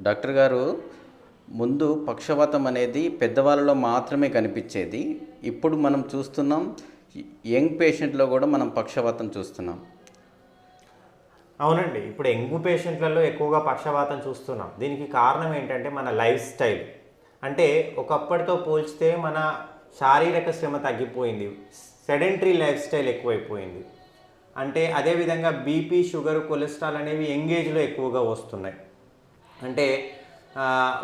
Doctor గారు ముందు పక్షవాతం అనేది పెద్దవాళ్ళలో మాత్రమే కనిపించేది. ఇప్పుడు మనం చూస్తున్నాం యంగ్ పేషెంట్లో కూడా మనం పక్షవాతం చూస్తున్నాం. అవునండి. ఇప్పుడు యంగ్ పేషెంట్లలో ఎక్కువగా పక్షవాతం చూస్తున్నాం. దీనికి కారణం ఏంటంటే మన లైఫ్ స్టైల్. అంటే ఒకప్పటితో పోల్చితే మన శారీరక శ్రమ తగ్గిపోయింది. సెడెంటరీ లైఫ్ స్టైల్ ఎక్కువైపోయింది. అంటే అదేవిధంగా బీపీ షుగర్ కొలెస్ట్రాల్ అనేవి యంగ్ ఏజ్లో ఎక్కువగా వస్తున్నాయి. అంటే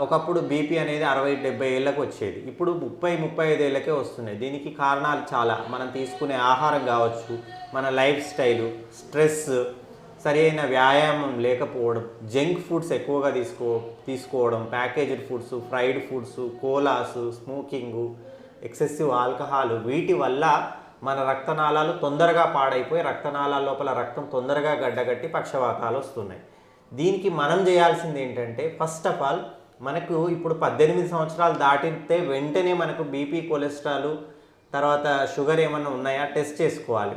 ఒకప్పుడు బీపీ అనేది అరవై డెబ్బై ఏళ్ళకు వచ్చేది. ఇప్పుడు ముప్పై ముప్పై ఐదు ఏళ్ళకే వస్తున్నాయి. దీనికి కారణాలు చాలా. మనం తీసుకునే ఆహారం కావచ్చు మన లైఫ్ స్టైలు స్ట్రెస్ సరి అయిన వ్యాయామం లేకపోవడం జంక్ ఫుడ్స్ ఎక్కువగా తీసుకో తీసుకోవడం packaged foods fried foods colas smoking excessive alcohol వీటి వల్ల మన రక్తనాళాలు తొందరగా పాడైపోయి రక్తనాళాల లోపల రక్తం తొందరగా గడ్డగట్టి పక్షవాతాలు వస్తున్నాయి. దీనికి మనం చేయాల్సింది ఏంటంటే ఫస్ట్ ఆఫ్ ఆల్ మనకు ఇప్పుడు పద్దెనిమిది సంవత్సరాలు దాటితే వెంటనే మనకు బీపీ కొలెస్ట్రాల్ తర్వాత షుగర్ ఏమన్నా ఉన్నాయా? టెస్ట్ చేసుకోవాలి.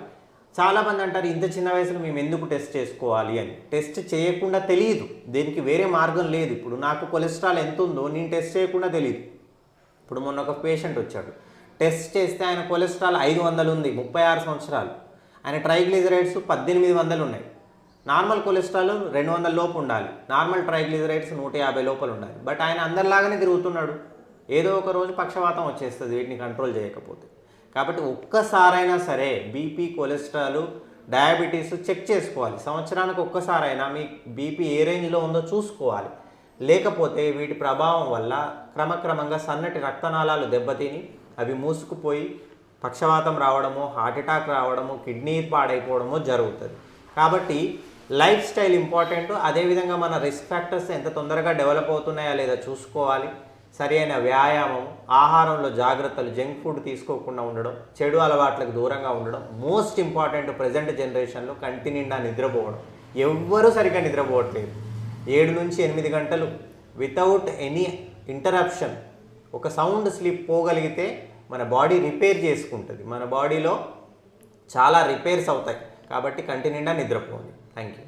చాలామంది అంటారు ఇంత చిన్న వయసులో మేము ఎందుకు టెస్ట్ చేసుకోవాలి? అని. టెస్ట్ చేయకుండా తెలియదు. దీనికి వేరే మార్గం లేదు. ఇప్పుడు నాకు కొలెస్ట్రాల్ ఎంత ఉందో నేను టెస్ట్ చేయకుండా తెలియదు. ఇప్పుడు మొన్న ఒక పేషెంట్ వచ్చాడు. టెస్ట్ చేస్తే ఆయన కొలెస్ట్రాల్ ఐదు వందలు ఉంది ముప్పై ఆరు సంవత్సరాలు. ఆయన ట్రైగ్లిజరైడ్స్ పద్దెనిమిది వందలు ఉన్నాయి. నార్మల్ కొలెస్ట్రాల్ రెండు వందల లోపు ఉండాలి. నార్మల్ ట్రైగ్లిజరైడ్స్ నూట యాభై లోపల ఉండాలి. బట్ ఆయన అందరిలాగానే తిరుగుతున్నాడు. ఏదో ఒక రోజు పక్షవాతం వచ్చేస్తుంది వీటిని కంట్రోల్ చేయకపోతే. కాబట్టి ఒక్కసారైనా సరే బీపీ కొలెస్ట్రాల్ డయాబెటీస్ చెక్ చేసుకోవాలి. సంవత్సరానికి ఒక్కసారైనా మీ బీపీ ఏ రేంజ్లో ఉందో చూసుకోవాలి. లేకపోతే వీటి ప్రభావం వల్ల క్రమక్రమంగా సన్నటి రక్తనాళాలు దెబ్బతిని అవి మూసుకుపోయి పక్షవాతం రావడము హార్ట్ అటాక్ రావడము కిడ్నీ పాడైపోవడము జరుగుతుంది. కాబట్టి లైఫ్ స్టైల్ ఇంపార్టెంట్. అదేవిధంగా మన రిస్క్ ఫ్యాక్టర్స్ ఎంత తొందరగా డెవలప్ అవుతున్నాయా లేదా చూసుకోవాలి. సరైన వ్యాయామం ఆహారంలో జాగ్రత్తలు జంక్ ఫుడ్ తీసుకోకుండా ఉండడం చెడు అలవాట్లకు దూరంగా ఉండడం మోస్ట్ ఇంపార్టెంట్ ప్రజెంట్ జనరేషన్లో కంటి నిండా నిద్రపోవడం. ఎవ్వరూ సరిగ్గా నిద్రపోవట్లేదు. ఏడు నుంచి ఎనిమిది గంటలు వితౌట్ ఎనీ ఇంటరప్షన్ ఒక సౌండ్ స్లీప్ పోగలిగితే మన బాడీ రిపేర్ చేసుకుంటుంది. మన బాడీలో చాలా రిపేర్స్ అవుతాయి. కాబట్టి కంటి నిండా నిద్రపోవాలి थैंक यू